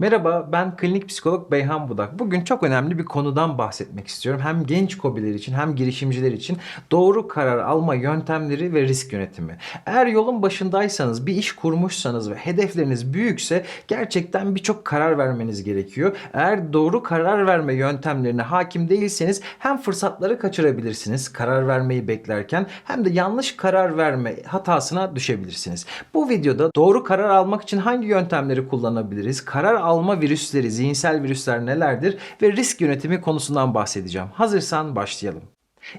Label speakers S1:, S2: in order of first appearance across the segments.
S1: Merhaba, ben klinik psikolog Beyhan Budak. Bugün çok önemli bir konudan bahsetmek istiyorum. Hem genç kobiler için hem girişimciler için doğru karar alma yöntemleri ve risk yönetimi. Eğer yolun başındaysanız, bir iş kurmuşsanız ve hedefleriniz büyükse gerçekten birçok karar vermeniz gerekiyor. Eğer doğru karar verme yöntemlerine hakim değilseniz hem fırsatları kaçırabilirsiniz karar vermeyi beklerken hem de yanlış karar verme hatasına düşebilirsiniz. Bu videoda doğru karar almak için hangi yöntemleri kullanabiliriz? Karar alma virüsleri, zihinsel virüsler nelerdir ve risk yönetimi konusundan bahsedeceğim. Hazırsan başlayalım.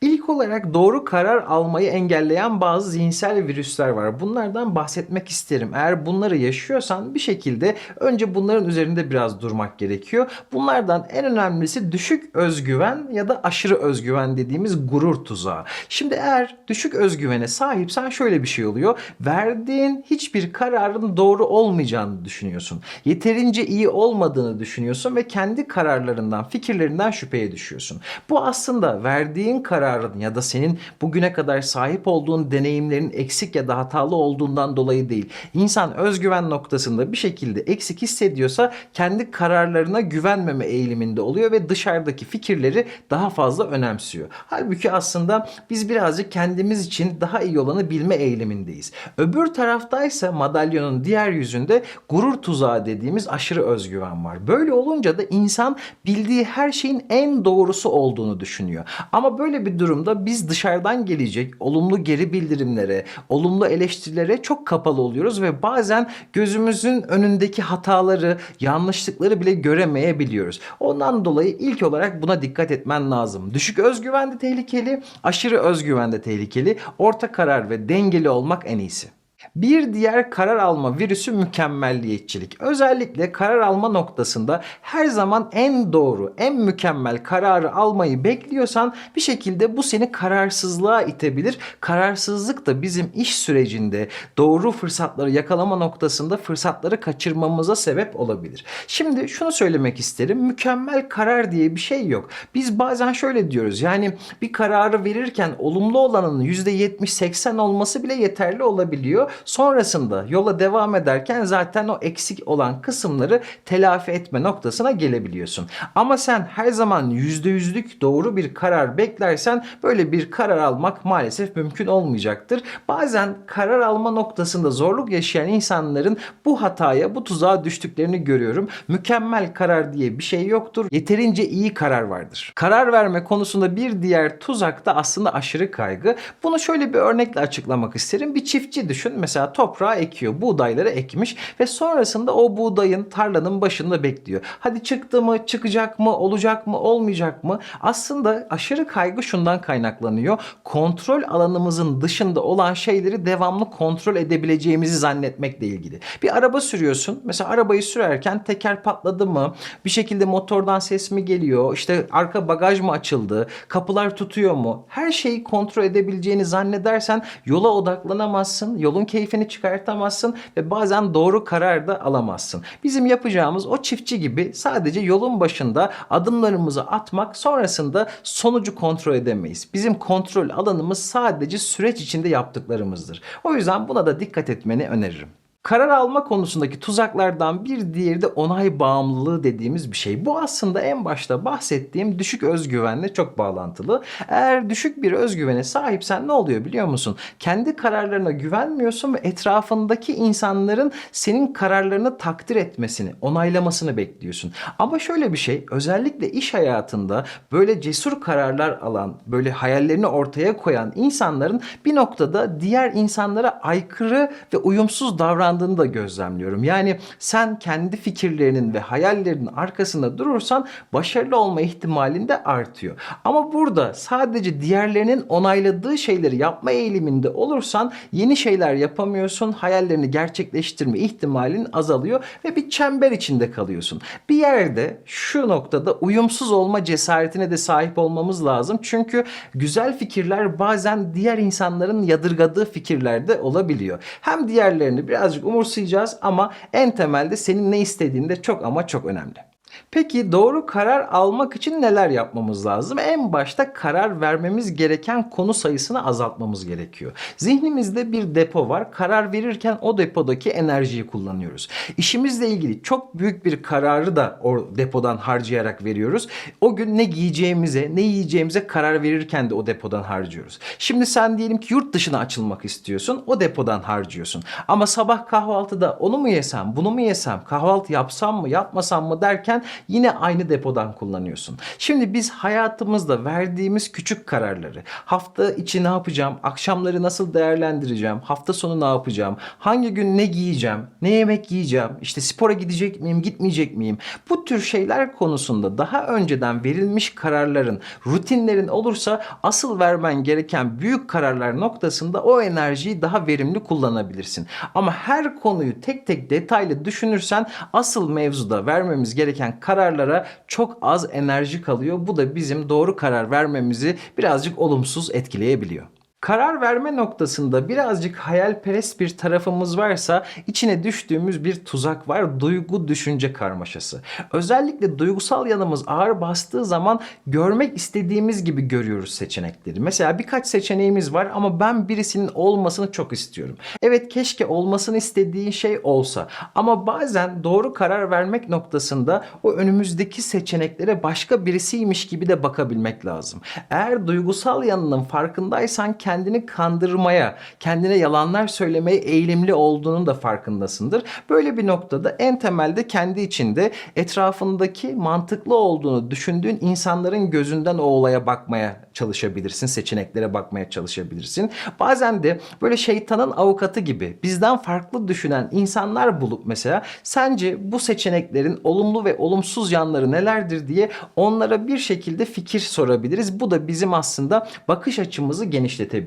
S1: İlk olarak doğru karar almayı engelleyen bazı zihinsel virüsler var. Bunlardan bahsetmek isterim. Eğer bunları yaşıyorsan bir şekilde önce bunların üzerinde biraz durmak gerekiyor. Bunlardan en önemlisi düşük özgüven ya da aşırı özgüven dediğimiz gurur tuzağı. Şimdi eğer düşük özgüvene sahipsen şöyle bir şey oluyor. Verdiğin hiçbir kararın doğru olmayacağını düşünüyorsun. Yeterince iyi olmadığını düşünüyorsun ve kendi kararlarından, fikirlerinden şüpheye düşüyorsun. Bu aslında verdiğin kararın ya da senin bugüne kadar sahip olduğun deneyimlerin eksik ya da hatalı olduğundan dolayı değil. İnsan özgüven noktasında bir şekilde eksik hissediyorsa kendi kararlarına güvenmeme eğiliminde oluyor ve dışarıdaki fikirleri daha fazla önemsiyor. Halbuki aslında biz birazcık kendimiz için daha iyi olanı bilme eğilimindeyiz. Öbür taraftaysa madalyonun diğer yüzünde gurur tuzağı dediğimiz aşırı özgüven var. Böyle olunca da insan bildiği her şeyin en doğrusu olduğunu düşünüyor. Ama böyle bir durumda biz dışarıdan gelecek olumlu geri bildirimlere, olumlu eleştirilere çok kapalı oluyoruz ve bazen gözümüzün önündeki hataları, yanlışlıkları bile göremeyebiliyoruz. Ondan dolayı ilk olarak buna dikkat etmen lazım. Düşük özgüven de tehlikeli, aşırı özgüven de tehlikeli. Orta karar ve dengeli olmak en iyisi. Bir diğer karar alma virüsü mükemmelliyetçilik. Özellikle karar alma noktasında her zaman en doğru, en mükemmel kararı almayı bekliyorsan bir şekilde bu seni kararsızlığa itebilir. Kararsızlık da bizim iş sürecinde doğru fırsatları yakalama noktasında fırsatları kaçırmamıza sebep olabilir. Şimdi şunu söylemek isterim. Mükemmel karar diye bir şey yok. Biz bazen şöyle diyoruz. Yani bir kararı verirken olumlu olanın %70-80 olması bile yeterli olabiliyor. Sonrasında yola devam ederken zaten o eksik olan kısımları telafi etme noktasına gelebiliyorsun. Ama sen her zaman %100'lük doğru bir karar beklersen böyle bir karar almak maalesef mümkün olmayacaktır. Bazen karar alma noktasında zorluk yaşayan insanların bu hataya, bu tuzağa düştüklerini görüyorum. Mükemmel karar diye bir şey yoktur. Yeterince iyi karar vardır. Karar verme konusunda bir diğer tuzak da aslında aşırı kaygı. Bunu şöyle bir örnekle açıklamak isterim. Bir çiftçi düşün. Mesela toprağa ekiyor. Buğdayları ekmiş ve sonrasında o buğdayın tarlanın başında bekliyor. Hadi çıktı mı, çıkacak mı, olacak mı, olmayacak mı? Aslında aşırı kaygı şundan kaynaklanıyor. Kontrol alanımızın dışında olan şeyleri devamlı kontrol edebileceğimizi zannetmekle ilgili. Bir araba sürüyorsun. Mesela arabayı sürerken teker patladı mı? Bir şekilde motordan ses mi geliyor? İşte arka bagaj mı açıldı? Kapılar tutuyor mu? Her şeyi kontrol edebileceğini zannedersen yola odaklanamazsın. Yolun keyfini çıkartamazsın ve bazen doğru karar da alamazsın. Bizim yapacağımız o çiftçi gibi sadece yolun başında adımlarımızı atmak sonrasında sonucu kontrol edemeyiz. Bizim kontrol alanımız sadece süreç içinde yaptıklarımızdır. O yüzden buna da dikkat etmeni öneririm. Karar alma konusundaki tuzaklardan bir diğeri de onay bağımlılığı dediğimiz bir şey. Bu aslında en başta bahsettiğim düşük özgüvenle çok bağlantılı. Eğer düşük bir özgüvene sahipsen ne oluyor biliyor musun? Kendi kararlarına güvenmiyorsun ve etrafındaki insanların senin kararlarını takdir etmesini, onaylamasını bekliyorsun. Ama şöyle bir şey, özellikle iş hayatında böyle cesur kararlar alan, böyle hayallerini ortaya koyan insanların bir noktada diğer insanlara aykırı ve uyumsuz davrandığını da gözlemliyorum. Yani sen kendi fikirlerinin ve hayallerinin arkasında durursan başarılı olma ihtimalin de artıyor. Ama burada sadece diğerlerinin onayladığı şeyleri yapma eğiliminde olursan yeni şeyler yapamıyorsun. Hayallerini gerçekleştirme ihtimalin azalıyor ve bir çember içinde kalıyorsun. Bir yerde şu noktada uyumsuz olma cesaretine de sahip olmamız lazım. Çünkü güzel fikirler bazen diğer insanların yadırgadığı fikirler de olabiliyor. Hem diğerlerini birazcık umursayacağız ama en temelde senin ne istediğin de çok ama çok önemli. Peki doğru karar almak için neler yapmamız lazım? En başta karar vermemiz gereken konu sayısını azaltmamız gerekiyor. Zihnimizde bir depo var. Karar verirken o depodaki enerjiyi kullanıyoruz. İşimizle ilgili çok büyük bir kararı da o depodan harcayarak veriyoruz. O gün ne giyeceğimize, ne yiyeceğimize karar verirken de o depodan harcıyoruz. Şimdi sen diyelim ki yurt dışına açılmak istiyorsun. O depodan harcıyorsun. Ama sabah kahvaltıda onu mu yesem, bunu mu yesem, kahvaltı yapsam mı, yapmasam mı derken yine aynı depodan kullanıyorsun. Şimdi biz hayatımızda verdiğimiz küçük kararları, hafta içi ne yapacağım, akşamları nasıl değerlendireceğim, hafta sonu ne yapacağım, hangi gün ne giyeceğim, ne yemek yiyeceğim, işte spora gidecek miyim, gitmeyecek miyim? Bu tür şeyler konusunda daha önceden verilmiş kararların, rutinlerin olursa asıl vermen gereken büyük kararlar noktasında o enerjiyi daha verimli kullanabilirsin. Ama her konuyu tek tek detaylı düşünürsen asıl mevzuda vermemiz gereken kararlara çok az enerji kalıyor. Bu da bizim doğru karar vermemizi birazcık olumsuz etkileyebiliyor. Karar verme noktasında birazcık hayalperest bir tarafımız varsa içine düştüğümüz bir tuzak var. Duygu düşünce karmaşası. Özellikle duygusal yanımız ağır bastığı zaman görmek istediğimiz gibi görüyoruz seçenekleri. Mesela birkaç seçeneğimiz var ama ben birisinin olmasını çok istiyorum. Evet keşke olmasını istediğin şey olsa ama bazen doğru karar vermek noktasında o önümüzdeki seçeneklere başka birisiymiş gibi de bakabilmek lazım. Eğer duygusal yanının farkındaysan kendini kandırmaya, kendine yalanlar söylemeye eğilimli olduğunun da farkındasındır. Böyle bir noktada en temelde kendi içinde etrafındaki mantıklı olduğunu düşündüğün insanların gözünden o olaya bakmaya çalışabilirsin. Seçeneklere bakmaya çalışabilirsin. Bazen de böyle şeytanın avukatı gibi bizden farklı düşünen insanlar bulup mesela sence bu seçeneklerin olumlu ve olumsuz yanları nelerdir diye onlara bir şekilde fikir sorabiliriz. Bu da bizim aslında bakış açımızı genişletebilir.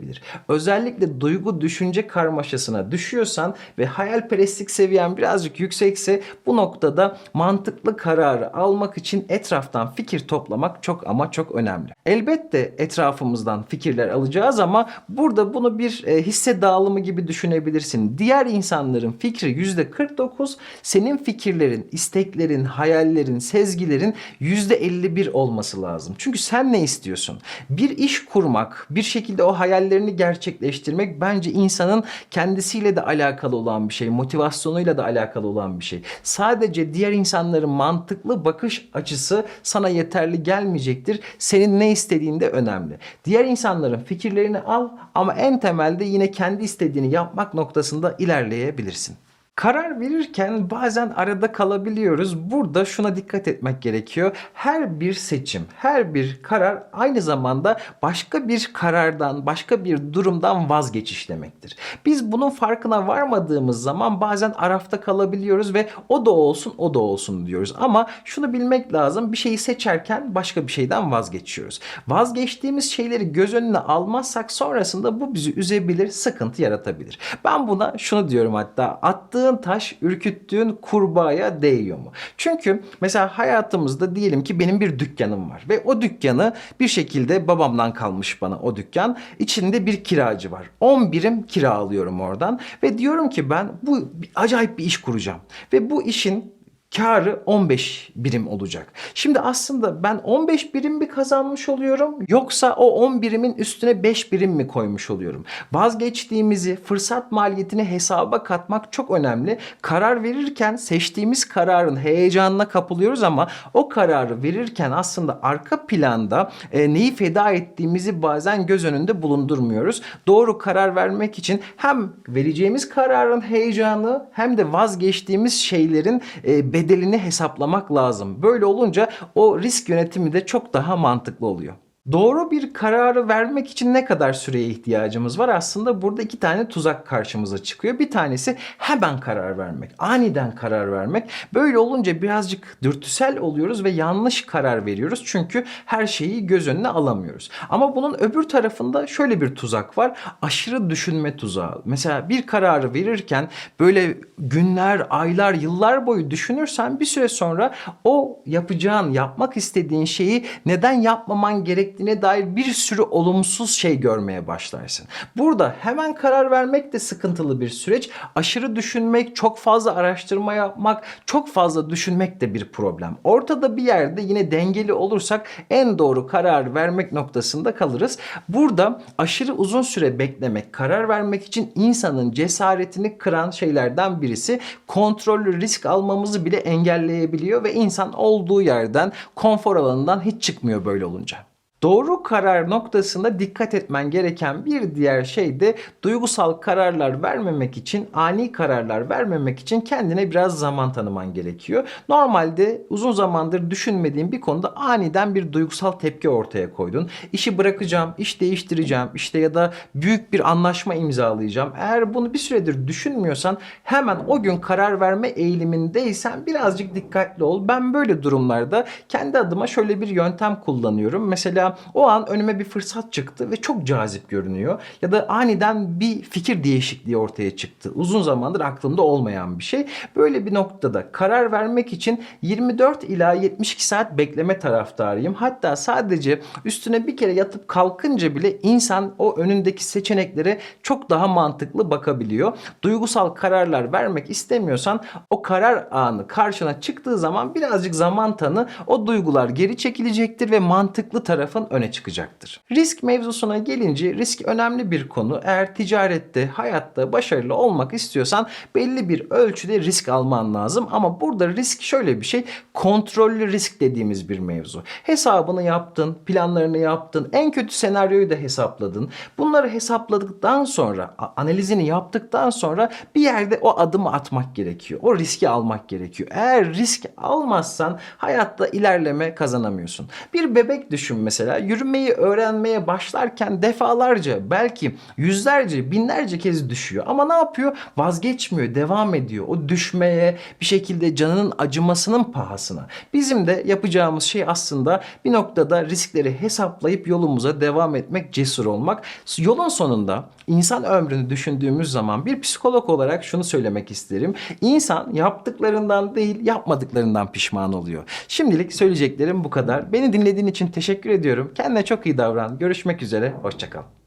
S1: Özellikle duygu düşünce karmaşasına düşüyorsan ve hayalperestlik seviyen birazcık yüksekse bu noktada mantıklı kararı almak için etraftan fikir toplamak çok ama çok önemli. Elbette etrafımızdan fikirler alacağız ama burada bunu bir e, hisse dağılımı gibi düşünebilirsin. Diğer insanların fikri %49, senin fikirlerin, isteklerin, hayallerin, sezgilerin %51 olması lazım. Çünkü sen ne istiyorsun? Bir iş kurmak, bir şekilde o hayallerini gerçekleştirmek bence insanın kendisiyle de alakalı olan bir şey, motivasyonuyla da alakalı olan bir şey. Sadece diğer insanların mantıklı bakış açısı sana yeterli gelmeyecektir. Senin ne istediğin de önemli. Diğer insanların fikirlerini al ama en temelde yine kendi istediğini yapmak noktasında ilerleyebilirsin. Karar verirken bazen arada kalabiliyoruz. Burada şuna dikkat etmek gerekiyor. Her bir seçim, her bir karar aynı zamanda başka bir karardan, başka bir durumdan vazgeçiş demektir. Biz bunun farkına varmadığımız zaman bazen arafta kalabiliyoruz ve o da olsun, o da olsun diyoruz. Ama şunu bilmek lazım. Bir şeyi seçerken başka bir şeyden vazgeçiyoruz. Vazgeçtiğimiz şeyleri göz önüne almazsak sonrasında bu bizi üzebilir, sıkıntı yaratabilir. Ben buna şunu diyorum hatta attığın taş ürküttüğün kurbağaya değiyor mu? Çünkü mesela hayatımızda diyelim ki benim bir dükkanım var ve o dükkanı bir şekilde babamdan kalmış bana o dükkan. İçinde bir kiracı var. 10 birim kira alıyorum oradan ve diyorum ki ben bu acayip bir iş kuracağım ve bu işin karı 15 birim olacak. Şimdi aslında ben 15 birim mi kazanmış oluyorum yoksa o 10 birimin üstüne 5 birim mi koymuş oluyorum? Vazgeçtiğimizi, fırsat maliyetini hesaba katmak çok önemli. Karar verirken seçtiğimiz kararın heyecanına kapılıyoruz ama o kararı verirken aslında arka planda e, neyi feda ettiğimizi bazen göz önünde bulundurmuyoruz. Doğru karar vermek için hem vereceğimiz kararın heyecanı hem de vazgeçtiğimiz şeylerin e, bedelini hesaplamak lazım. Böyle olunca o risk yönetimi de çok daha mantıklı oluyor. Doğru bir kararı vermek için ne kadar süreye ihtiyacımız var? Aslında burada iki tane tuzak karşımıza çıkıyor. Bir tanesi hemen karar vermek, aniden karar vermek. Böyle olunca birazcık dürtüsel oluyoruz ve yanlış karar veriyoruz. Çünkü her şeyi göz önüne alamıyoruz. Ama bunun öbür tarafında şöyle bir tuzak var. Aşırı düşünme tuzağı. Mesela bir kararı verirken böyle günler, aylar, yıllar boyu düşünürsen bir süre sonra o yapacağın, yapmak istediğin şeyi neden yapmaman gerektiğini gerektiğine dair bir sürü olumsuz şey görmeye başlarsın. Burada hemen karar vermek de sıkıntılı bir süreç. Aşırı düşünmek, çok fazla araştırma yapmak, çok fazla düşünmek de bir problem. Ortada bir yerde yine dengeli olursak en doğru karar vermek noktasında kalırız. Burada aşırı uzun süre beklemek, karar vermek için insanın cesaretini kıran şeylerden birisi kontrollü risk almamızı bile engelleyebiliyor ve insan olduğu yerden, konfor alanından hiç çıkmıyor böyle olunca. Doğru karar noktasında dikkat etmen gereken bir diğer şey de duygusal kararlar vermemek için, ani kararlar vermemek için kendine biraz zaman tanıman gerekiyor. Normalde uzun zamandır düşünmediğin bir konuda aniden bir duygusal tepki ortaya koydun. İşi bırakacağım, iş değiştireceğim, işte ya da büyük bir anlaşma imzalayacağım. Eğer bunu bir süredir düşünmüyorsan hemen o gün karar verme eğilimindeysen birazcık dikkatli ol. Ben böyle durumlarda kendi adıma şöyle bir yöntem kullanıyorum. Mesela o an önüme bir fırsat çıktı ve çok cazip görünüyor. Ya da aniden bir fikir değişikliği ortaya çıktı. Uzun zamandır aklımda olmayan bir şey. Böyle bir noktada karar vermek için 24 ila 72 saat bekleme taraftarıyım. Hatta sadece üstüne bir kere yatıp kalkınca bile insan o önündeki seçeneklere çok daha mantıklı bakabiliyor. Duygusal kararlar vermek istemiyorsan o karar anı karşına çıktığı zaman birazcık zaman tanı. O duygular geri çekilecektir ve mantıklı tarafın öne çıkacaktır. Risk mevzusuna gelince risk önemli bir konu. Eğer ticarette, hayatta başarılı olmak istiyorsan belli bir ölçüde risk alman lazım. Ama burada risk şöyle bir şey. Kontrollü risk dediğimiz bir mevzu. Hesabını yaptın, planlarını yaptın, en kötü senaryoyu da hesapladın. Bunları hesapladıktan sonra, analizini yaptıktan sonra bir yerde o adımı atmak gerekiyor. O riski almak gerekiyor. Eğer risk almazsan hayatta ilerleme kazanamıyorsun. Bir bebek düşün mesela yürümeyi öğrenmeye başlarken defalarca belki yüzlerce binlerce kez düşüyor. Ama ne yapıyor? Vazgeçmiyor, devam ediyor. O düşmeye bir şekilde canının acımasının pahasına. Bizim de yapacağımız şey aslında bir noktada riskleri hesaplayıp yolumuza devam etmek, cesur olmak. Yolun sonunda insan ömrünü düşündüğümüz zaman bir psikolog olarak şunu söylemek isterim. İnsan yaptıklarından değil yapmadıklarından pişman oluyor. Şimdilik söyleyeceklerim bu kadar. Beni dinlediğin için teşekkür ediyorum. Kendine çok iyi davran. Görüşmek üzere. Hoşçakal.